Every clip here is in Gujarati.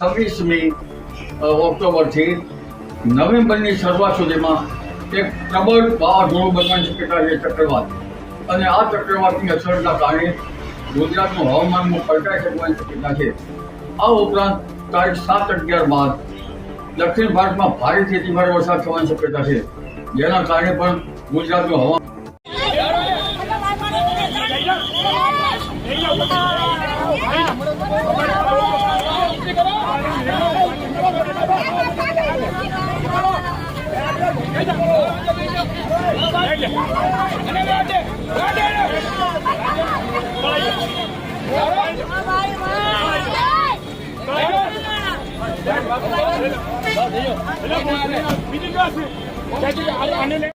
છવ્વીસમી ઓક્ટોબરથી નવેમ્બરની શરૂઆત સુધીમાં એક પ્રબળ વાવાઝોડું બનવાની શક્યતા છે ચક્રવાત અને આ ચક્રવાતની અસરના કારણે ગુજરાતનું હવામાનમાં પલટાઈ શકવાની શક્યતા છે આ ઉપરાંત તારીખ સાત અગિયાર બાદ દક્ષિણ ભારતમાં ભારેથી અતિભારે વરસાદ થવાની શક્યતા છે જેના કારણે પણ ગુજરાતનું હવામાન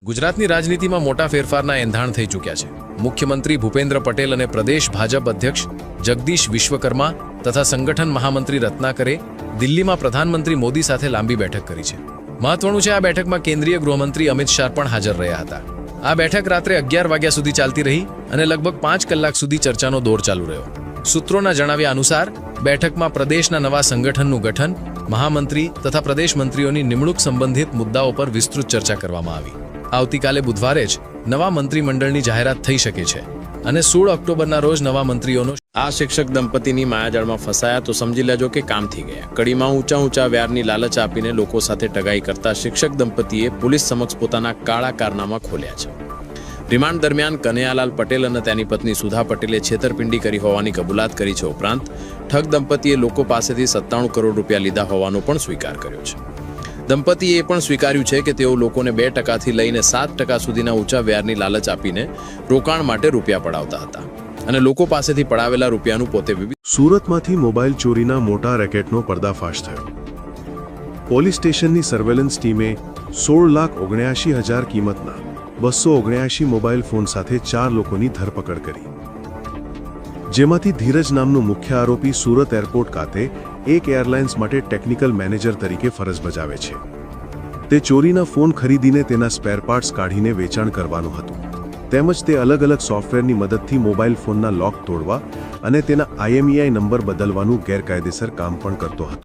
ગુજરાતની રાજનીતિમાં મોટા ફેરફારના એંધાણ થઈ ચૂક્યા છે. મુખ્યમંત્રી ભૂપેન્દ્ર પટેલ અને પ્રદેશ ભાજપ અધ્યક્ષ જગદીશ વિશ્વકર્મા તથા સંગઠન મહામંત્રી રત્નાકરે દિલ્હીમાં પ્રધાનમંત્રી મોદી સાથે લાંબી બેઠક કરી છે. મહત્વનું છે આ બેઠકમાં કેન્દ્રીય ગૃહમંત્રી અમિત શાહ પણ હાજર રહ્યા હતા. આ બેઠક રાત્રે અગિયાર વાગ્યા સુધી ચાલતી રહી અને લગભગ પાંચ કલાક સુધી ચર્ચાનો દોર ચાલુ રહ્યો. સૂત્રોના જણાવ્યા અનુસાર, બેઠકમાં પ્રદેશના નવા સંગઠનનું ગઠન, મહામંત્રી તથા પ્રદેશ મંત્રીઓની નિમણૂક સંબંધિત મુદ્દાઓ પર વિસ્તૃત ચર્ચા કરવામાં આવી. આવતીકાલે બુધવારે જ નવા મંત્રીમંડળની જાહેરાત થઈ શકે છે અને સોળ ઓક્ટોબરના રોજ નવા મંત્રીઓનો આ શિક્ષક દંપતીની માયાજાળમાં ફસાયા તો સમજી લેજો કે કામ થઈ ગયા. કડીમાં ઊંચા ઊંચા વ્યારની લાલચ આપીને લોકો સાથે ટગાઈ કરતા શિક્ષક દંપતીએ પોલીસ સમક્ષ પોતાના કાળા કારનામા ખોલ્યા છે. રિમાન્ડ દરમિયાન કનૈયાલાલ પટેલ અને તેની પત્ની સુધા પટેલે છેતરપિંડી કરી હોવાની કબૂલાત કરી છે ઉપરાંત ઠગ દંપતીએ લોકો પાસેથી સત્તાણું કરોડ રૂપિયા લીધા હોવાનો પણ સ્વીકાર કર્યો છે. દંપતીએ એ પણ સ્વીકાર્યું છે કે તેઓ લોકોને બે ટકાથી લઈને સાત ટકા સુધીના ઊંચા વ્યારની લાલચ આપીને રોકાણ માટે રૂપિયા પડાવતા હતા. અને લોકો પાસેથી પડાવેલા રૂપિયાનું પોતે સુરતમાંથી મોબાઈલ ચોરીના મોટા રેકેટનો પર્દાફાશ થયો. પોલીસ સ્ટેશનની સર્વેલન્સ ટીમે સોળ લાખ ઓગણ્યાસી હજાર કિંમતના બસો ઓગણ્યાસી મોબાઈલ ફોન સાથે ચાર લોકોની ધરપકડ કરી. જેમાંથી ધીરજ નામનો મુખ્ય આરોપી સુરત એરપોર્ટ ખાતે એક એરલાઇન્સ માટે ટેકનિકલ મેનેજર તરીકે ફરજ બજાવે છે. તે ચોરીના ફોન ખરીદીને તેના સ્પેર પાર્ટ્સ કાઢીને વેચાણ કરવાનું હતું. તેમજ તે અલગ અલગ સોફ્ટવેરની મદદથી મોબાઈલ ફોનના લોક તોડવા અને તેના આઈએમઈઆઈ નંબર બદલવાનું ગેરકાયદેસર કામ પણ કરતો હતો.